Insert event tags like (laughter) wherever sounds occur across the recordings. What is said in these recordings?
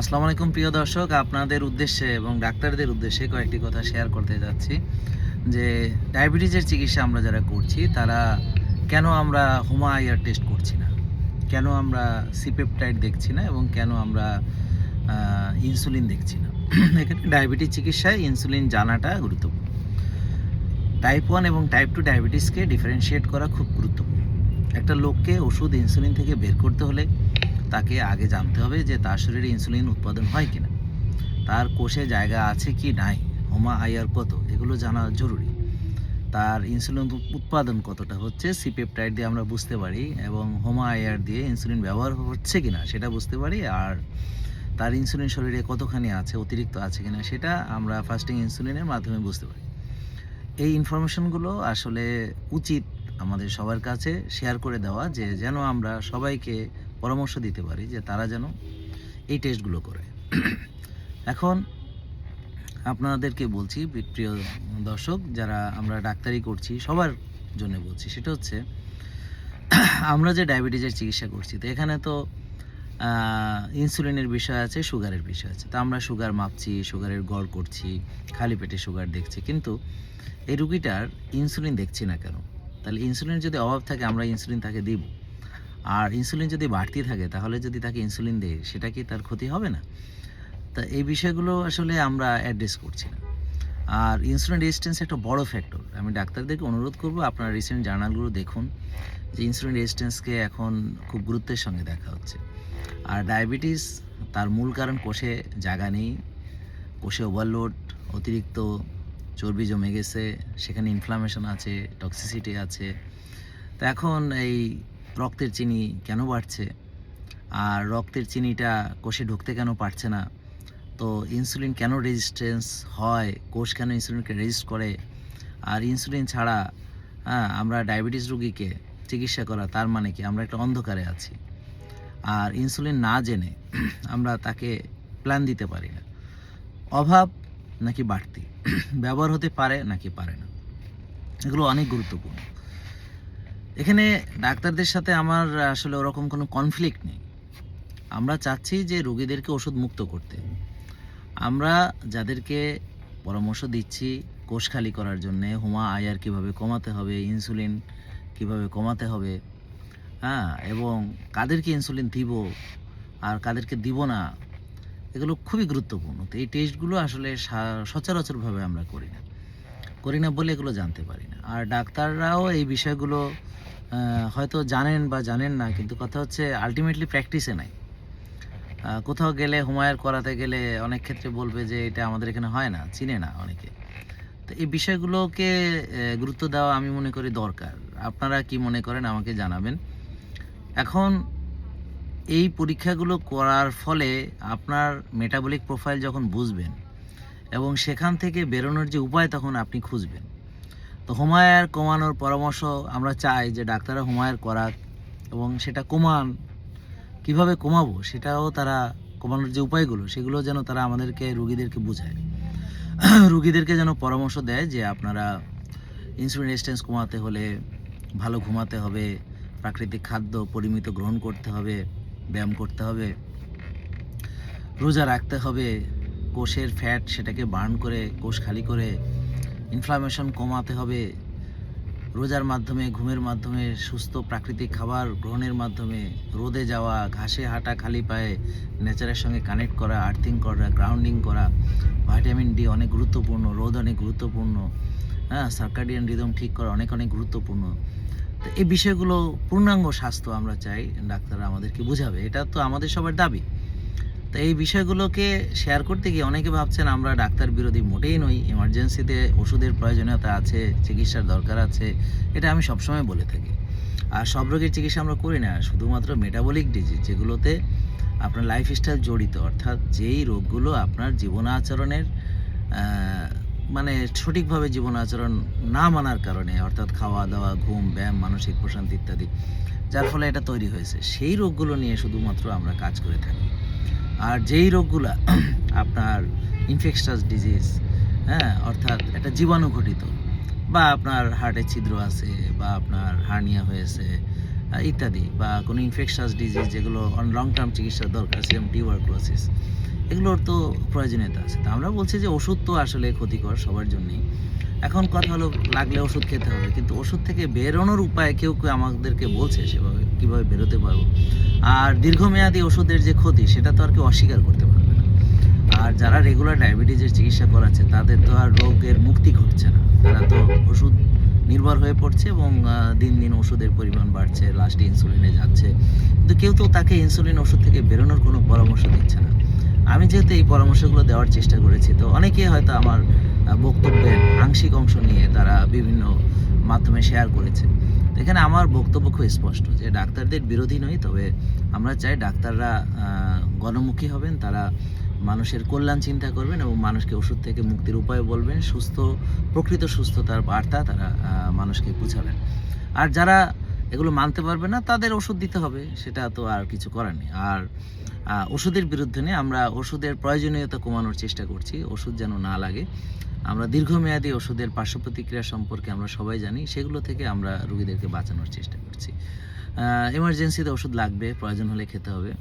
আসসালামু আলাইকুম, প্রিয় দর্শক। আপনাদের উদ্দেশ্যে এবং ডাক্তারদের উদ্দেশ্যে কয়েকটি কথা শেয়ার করতে যাচ্ছি। যে ডায়াবেটিসের চিকিৎসা আমরা যারা করছি, তারা কেন আমরা হোমা আইয়ার টেস্ট করছি না? কেন আমরা সিপেপটাইড দেখছি না? এবং কেন আমরা ইনসুলিন দেখছি না? (clears throat) এখানে ডায়াবেটিস চিকিৎসায় ইনসুলিন জানাটা গুরুত্বপূর্ণ। টাইপ ওয়ান এবং টাইপ টু ডায়াবেটিসকে ডিফারেন্সিয়েট করা খুব গুরুত্বপূর্ণ। একটা লোককে ওষুধ ইনসুলিন থেকে বের করতে হলে তাকে আগে জানতে হবে যে তার শরীরে ইনসুলিন উৎপাদন হয় কিনা। তার কোষে জায়গা আছে কি নাই, হোমা আইয়ার কত, এগুলো জানা জরুরি। তার ইনসুলিন উৎপাদন কতটা হচ্ছে সিপেপটাইড দিয়ে আমরা বুঝতে পারি এবং হোমা আইয়ার দিয়ে ইনসুলিন ব্যবহার হচ্ছে কিনা সেটা বুঝতে পারি। আর তার ইনসুলিন শরীরে কতখানি আছে, অতিরিক্ত আছে কিনা সেটা আমরা ফাস্টিং ইনসুলিনের মাধ্যমে বুঝতে পারি। এই ইনফরমেশনগুলো আসলে উচিত আমাদের সবার কাছে শেয়ার করে দেওয়া যে যেন আমরা সবাইকে পরামর্শ দিতে পারি যে তারা যেন এই টেস্টগুলো করে। এখন আপনাদেরকে বলছি, প্রিয় দর্শক, যারা আমরা ডাক্তারি করছি, সবার জন্য বলছি, সেটা হচ্ছে, আমরা যে ডায়াবেটিসের চিকিৎসা করছি, তো এখানে তো ইনসুলিনের বিষয় আছে সুগারের বিষয় আছে। তো আমরা সুগার মাপছি সুগারের গড় করছি, খালি পেটে সুগার দেখছি, কিন্তু এই রুগীটার ইনসুলিন দেখছি না কেন? তাহলে ইনসুলিনের যদি অভাব থাকে, আমরা ইনসুলিন তাকে দিব। আর ইনসুলিন যদি বাড়তি থাকে, তাহলে যদি তাকে ইনসুলিন দেয়, সেটা কি তার ক্ষতি হবে না? তা এই বিষয়গুলো আসলে আমরা অ্যাড্রেস করছি না। আর ইনসুলিন রেজিস্ট্যান্স একটা বড় ফ্যাক্টর আমি ডাক্তারদেরকে অনুরোধ করব, আপনারা রিসেন্ট জার্নালগুলো দেখুন, যে ইনসুলিন রেজিস্ট্যান্সকে এখন খুব গুরুত্বের সঙ্গে দেখা হচ্ছে। আর ডায়াবেটিস তার মূল কারণ, কোষে জায়গা নেই, কোষে ওভারলোড অতিরিক্ত চর্বি জমে গেছে, সেখানে ইনফ্লামেশন আছে টক্সিসিটি আছে। তো এখন এই রক্তের চিনি কেন বাড়ছে? আর রক্তের চিনিটা কোষে ঢুকতে কেন পারছে না? তো ইনসুলিন কেন রেজিস্ট্যান্স হয়? কোষ কেন ইনসুলিনকে রেজিস্ট করে? আর ইনসুলিন ছাড়া হ্যাঁ আমরা ডায়াবেটিস রোগীকে চিকিৎসা করা তার মানে কি? আমরা একটা অন্ধকারে আছি। আর ইনসুলিন না জেনে (clears throat) আমরা তাকে প্ল্যান দিতে পারি না। অভাব নাকি বাড়তি? (clears throat) ব্যবহার হতে পারে নাকি পারে না? এগুলো অনেক গুরুত্বপূর্ণ। এখানে ডাক্তারদের সাথে আমার আসলে ওরকম কোনো কনফ্লিক্ট নেই। আমরা চাচ্ছি যে রোগীদেরকে ওষুধ মুক্ত করতে। আমরা যাদেরকে পরামর্শ দিচ্ছি কোষ খালি করার জন্যে, হুমা আয়ার কীভাবে কমাতে হবে, ইনসুলিন কীভাবে কমাতে হবে হ্যাঁ এবং কাদেরকে ইনসুলিন দিব আর কাদেরকে দিব না, এগুলো খুবই গুরুত্বপূর্ণ। তো এই টেস্টগুলো আসলে সচরাচরভাবে আমরা করি না। করি না বলে এগুলো জানতে পারি না। আর ডাক্তাররাও এই বিষয়গুলো হয়তো জানেন বা জানেন না, কিন্তু কথা হচ্ছে আলটিমেটলি প্র্যাকটিসে নাই। কোথাও গেলে হুমায়ুর করাতে গেলে অনেক ক্ষেত্রে বলবে যে এটা আমাদের এখানে হয় না, চিনে না অনেকে। তো এই বিষয়গুলোকে গুরুত্ব দেওয়া আমি মনে করি দরকার। আপনারা কি মনে করেন আমাকে জানাবেন। এখন এই পরীক্ষাগুলো করার ফলে আপনার মেটাবলিক প্রোফাইল যখন বুঝবেন এবং সেখান থেকে বেরোনোর যে উপায় তখন আপনি খুঁজবেন। তো হুমায়ার কমানোর পরামর্শ আমরা চাই যে ডাক্তাররা হুমায়ার করাক এবং সেটা কমান। কীভাবে কমাবো সেটাও তারা কমানোর যে উপায়গুলো সেগুলো যেন তারা আমাদেরকে, রুগীদেরকে বোঝায়। (clears throat) রুগীদেরকে যেন পরামর্শ দেয় যে আপনারা ইনসুলিন রেজিস্ট্যান্স কমাতে হলে ভালো ঘুমাতে হবে, প্রাকৃতিক খাদ্য পরিমিত গ্রহণ করতে হবে, ব্যায়াম করতে হবে, রোজা রাখতে হবে কোষের ফ্যাট সেটাকে বার্ন করে, কোষ খালি করে ইনফ্লামেশন কমাতে হবে, রোজার মাধ্যমে, ঘুমের মাধ্যমে, সুস্থ প্রাকৃতিক খাবার গ্রহণের মাধ্যমে, রোদে যাওয়া, ঘাসে হাঁটা খালি পায়ে নেচারের সঙ্গে কানেক্ট করা আর্থিং করা গ্রাউন্ডিং করা ভিটামিন ডি অনেক গুরুত্বপূর্ণ, রোদ অনেক গুরুত্বপূর্ণ হ্যাঁ সার্কাডিয়ান রিদম ঠিক করা অনেক অনেক গুরুত্বপূর্ণ। তো এই বিষয়গুলো পূর্ণাঙ্গ স্বাস্থ্য আমরা চাই, ডাক্তাররা আমাদেরকে বোঝাবে, এটা তো আমাদের সবার দাবি। তো এই বিষয়গুলোকে শেয়ার করতে গিয়ে অনেকে ভাবছেন আমরা ডাক্তার বিরোধী মোটেই নই এমার্জেন্সিতে ওষুধের প্রয়োজনীয়তা আছে, চিকিৎসার দরকার আছে, এটা আমি সবসময় বলে থাকি। আর সব রোগের চিকিৎসা আমরা করি না, শুধুমাত্র মেটাবলিক ডিজিজ যেগুলোতে আপনার লাইফস্টাইল জড়িত, অর্থাৎ যেই রোগগুলো আপনার জীবন আচরণের মানে সঠিকভাবে জীবন আচরণ না মানার কারণে, অর্থাৎ খাওয়া দাওয়া ঘুম, ব্যায়াম, মানসিক প্রশান্তি ইত্যাদি, যার ফলে এটা তৈরি হয়েছে, সেই রোগগুলো নিয়ে শুধুমাত্র আমরা কাজ করে থাকি। আর যেই রোগগুলা (clears throat) আপনার ইনফেকশাস ডিজিজ হ্যাঁ অর্থাৎ একটা জীবাণু ঘটিত, বা আপনার হার্টে ছিদ্র আছে, বা আপনার হার্নিয়া হয়েছে ইত্যাদি, বা কোনো ইনফেকশাস ডিজিজ যেগুলো অন লং টার্ম চিকিৎসার দরকার সেরকম টিউবারক্লোসিস এগুলোর তো প্রয়োজনীয়তা আছে। তা আমরা বলছি যে ওষুধ তো আসলে ক্ষতিকর সবার জন্যই। এখন কথা হলো, লাগলে ওষুধ খেতে হবে। কিন্তু ওষুধ থেকে বেরোনোর উপায় কেউ কেউ আমাদেরকে বলছে সেভাবে, কীভাবে বেরোতে পারব। আর দীর্ঘমেয়াদী ওষুধের যে ক্ষতি, সেটা তো আর কেউ অস্বীকার করতে পারবে না। আর যারা রেগুলার ডায়াবেটিসের চিকিৎসা করাচ্ছে, তাদের তো আর রোগের মুক্তি ঘটছে না। তারা তো ওষুধ নির্ভর হয়ে পড়ছে এবং দিন দিন ওষুধের পরিমাণ বাড়ছে লাস্টে ইনসুলিনে যাচ্ছে। কিন্তু কেউ তো তাকে ইনসুলিন ওষুধ থেকে বেরোনোর কোনো পরামর্শ দিচ্ছে না। আমি যেহেতু এই পরামর্শগুলো দেওয়ার চেষ্টা করেছি, তো অনেকেই হয়তো আমার বক্তব্যের আংশিক অংশ নিয়ে তারা বিভিন্ন মাধ্যমে শেয়ার করেছে। এখানে আমার বক্তব্য খুব স্পষ্ট যে ডাক্তারদের বিরোধী নই, তবে আমরা চাই ডাক্তাররা গণমুখী হবেন, তারা মানুষের কল্যাণ চিন্তা করবেন এবং মানুষকে ওষুধ থেকে মুক্তির উপায় বলবেন, সুস্থ, প্রকৃত সুস্থতার বার্তা তারা মানুষকে বুঝাবেন আর যারা এগুলো মানতে পারবে না, তাদের ওষুধ দিতে হবে, সেটা তো আর কিছু করার নেই। আর ওষুধের বিরুদ্ধে নিয়ে আমরা ওষুধের প্রয়োজনীয়তা কমানোর চেষ্টা করছি, ওষুধ যেন না লাগে। আমরা দীর্ঘমেয়াদী ওষুধের পার্শ্ব প্রতিক্রিয়া সম্পর্কে আমরা সবাই জানি, সেগুলো থেকে আমরা রোগীদেরকে বাঁচানোর চেষ্টা করছি। এমার্জেন্সিতে ওষুধ লাগবে, প্রয়োজন হলে খেতে হবে।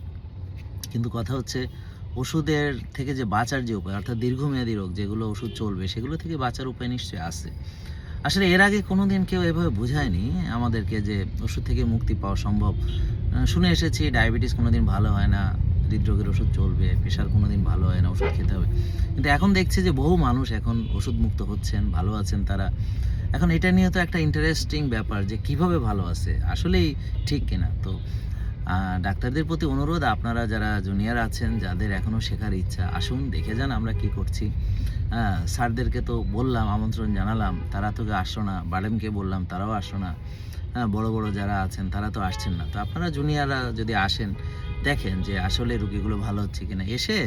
কিন্তু কথা হচ্ছে, ওষুধের থেকে যে বাঁচার যে উপায়, অর্থাৎ দীর্ঘমেয়াদী রোগ যেগুলো ওষুধ চলবে, সেগুলো থেকে বাঁচার উপায় নিশ্চয়ই আছে। আসলে এর আগে কোনো দিন কেউ এভাবে বোঝায়নি আমাদেরকে যে ওষুধ থেকে মুক্তি পাওয়া সম্ভব। শুনে এসেছি, ডায়াবেটিস কোনো দিন ভালো হয় না। হৃদরোগের ওষুধ চলবে প্রেশার কোনো দিন ভালো হয় না, ওষুধ খেতে হবে। কিন্তু এখন দেখছি যে বহু মানুষ এখন ওষুধ মুক্ত হচ্ছেন, ভালো আছেন তারা। এখন এটা নিয়ে তো একটা ইন্টারেস্টিং ব্যাপার যে কীভাবে ভালো আছে, আসলেই ঠিক কিনা? তো ডাক্তারদের প্রতি অনুরোধ, আপনারা যারা জুনিয়র আছেন, যাদের এখনও শেখার ইচ্ছা, আসুন, দেখে যান আমরা কি করছি। স্যারদেরকে তো বললাম, আমন্ত্রণ জানালাম, তারা তো আসলো না। বাডেমকে বললাম, তারাও আসলো না। হ্যাঁ বড় বড় যারা আছেন, তারা তো আসছেন না। তো আপনারা জুনিয়ররা যদি আসেন দেখেন যে আসলে রুগীগুলো ভালো হচ্ছে কিনা। এসে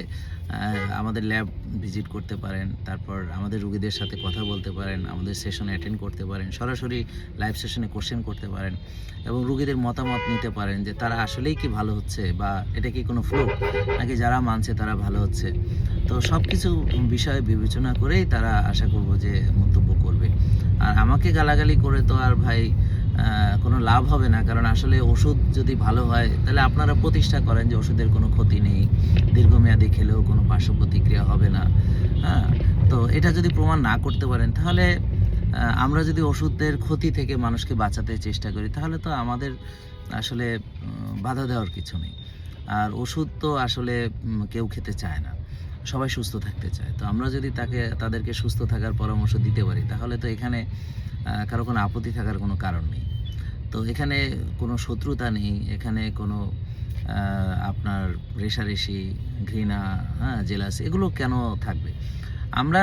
আমাদের ল্যাব ভিজিট করতে পারেন, তারপর আমাদের রুগীদের সাথে কথা বলতে পারেন, আমাদের সেশনে অ্যাটেন্ড করতে পারেন, সরাসরি লাইভ সেশনে কোশ্চেন করতে পারেন এবং রুগীদের মতামত নিতে পারেন যে তারা আসলেই কি ভালো হচ্ছে বা এটা কি কোনো ফ্লু নাকি যারা মানছে তারা ভালো হচ্ছে? তো সব কিছু বিষয় বিবেচনা করেই তারা আশা করব যে মন্তব্য করবে। আর আমাকে গালাগালি করে তো আর ভাই কোনো লাভ হবে না। কারণ আসলে ওষুধ যদি ভালো হয়, তাহলে আপনারা প্রতিষ্ঠা করেন যে ওষুধের কোনো ক্ষতি নেই, দীর্ঘমেয়াদী খেলেও কোনো পার্শ্ব প্রতিক্রিয়া হবে না। হ্যাঁ তো এটা যদি প্রমাণ না করতে পারেন, তাহলে আমরা যদি ওষুধের ক্ষতি থেকে মানুষকে বাঁচাতে চেষ্টা করি, তাহলে তো আমাদের আসলে বাধা দেওয়ার কিছু নেই। আর ওষুধ তো আসলে কেউ খেতে চায় না। সবাই সুস্থ থাকতে চায়। তো আমরা যদি তাকে, তাদেরকে সুস্থ থাকার পরামর্শ দিতে পারি, তাহলে তো এখানে কারও কোনো আপত্তি থাকার কোনো কারণ নেই। তো এখানে কোনো শত্রুতা নেই, এখানে কোনো আপনার রেশারেশি, ঘৃণা হ্যাঁ জেলাস, এগুলো কেন থাকবে? আমরা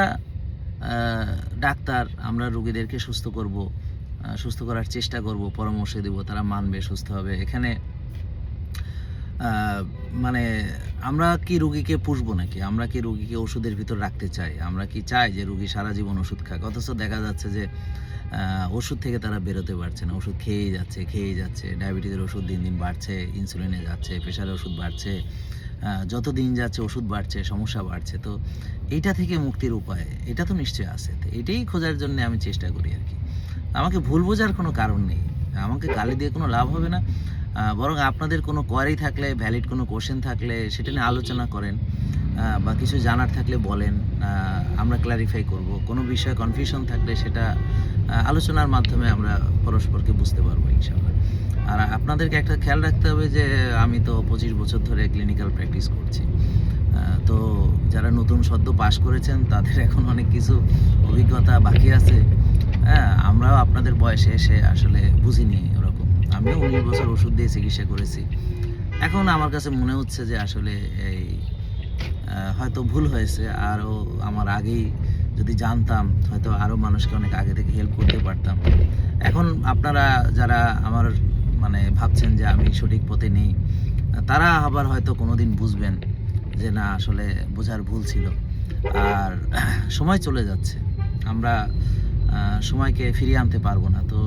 ডাক্তার, আমরা রুগীদেরকে সুস্থ করব সুস্থ করার চেষ্টা করব, পরামর্শ দেব, তারা মানবে, সুস্থ হবে। এখানে মানে আমরা কি রুগীকে পুষবো নাকি? আমরা কি রুগীকে ওষুধের ভিতর রাখতে চাই? আমরা কি চাই যে রুগী সারা জীবন ওষুধ খাক? অথচ দেখা যাচ্ছে যে ওষুধ থেকে তারা বেরোতে পারছে না। ওষুধ খেয়েই যাচ্ছে খেয়েই যাচ্ছে। ডায়াবেটিসের ওষুধ দিন দিন বাড়ছে, ইনসুলিনে যাচ্ছে, প্রেশারের ওষুধ বাড়ছে। যত দিন যাচ্ছে ওষুধ বাড়ছে, সমস্যা বাড়ছে। তো এইটা থেকে মুক্তির উপায়, এটা তো নিশ্চয়ই আছে। তো এটাই খোঁজার জন্য আমি চেষ্টা করি আর কি। আমাকে ভুল বোঝার কোনো কারণ নেই। আমাকে গালি দিয়ে কোনো লাভ হবে না। বরং আপনাদের কোনো কোয়ারি থাকলে ভ্যালিড কোনো কোশ্চেন থাকলে, সেটা নিয়ে আলোচনা করেন বা কিছু জানার থাকলে বলেন আমরা ক্লারিফাই করব। কোনো বিষয়ে কনফিউশন থাকলে সেটা আলোচনার মাধ্যমে আমরা পরস্পরকে বুঝতে পারব ইনশাল্লাহ আর আপনাদেরকে একটা খেয়াল রাখতে হবে যে, আমি তো পঁচিশ বছর ধরে ক্লিনিক্যাল প্র্যাকটিস করছি। তো যারা নতুন সদ্য পাশ করেছেন, তাদের এখন অনেক কিছু অভিজ্ঞতা বাকি আছে। হ্যাঁ আমরাও আপনাদের বয়সে এসে আসলে বুঝিনি আমিও উনিশ বছর ওষুধ দিয়ে চিকিৎসা করেছি। এখন আমার কাছে মনে হচ্ছে যে আসলে এই হয়তো ভুল হয়েছে, আরও আমার আগেই যদি জানতাম, হয়তো আরও মানুষকে অনেক আগে থেকে হেল্প করতে পারতাম। এখন আপনারা যারা আমার মানে ভাবছেন যে আমি সঠিক পথে নেই, তারা আবার হয়তো কোনোদিন বুঝবেন যে না, আসলে বোঝার ভুল ছিল। আর সময় চলে যাচ্ছে। আমরা সময়কে ফিরিয়ে আনতে পারব না। তো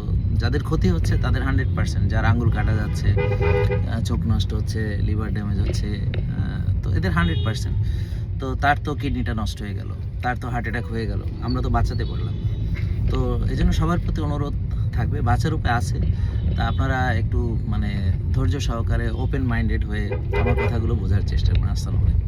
যাদের ক্ষতি হচ্ছে তাদের হান্ড্রেড পার্সেন্ট। যার আঙ্গুল কাটা যাচ্ছে চোখ নষ্ট হচ্ছে, লিভার ড্যামেজ হচ্ছে তো এদের হান্ড্রেড পার্সেন্ট। তো তার তো কিডনিটা নষ্ট হয়ে গেল, তার তো হার্ট অ্যাটাক হয়ে গেল, আমরা তো বাঁচাতে পারলাম। তো এই জন্য সবার প্রতি অনুরোধ থাকবে, বাঁচার উপায় আছে। তা আপনারা একটু মানে ধৈর্য সহকারে ওপেন মাইন্ডেড হয়ে আমার কথাগুলো বোঝার চেষ্টা করুন। আসসালামু আলাইকুম।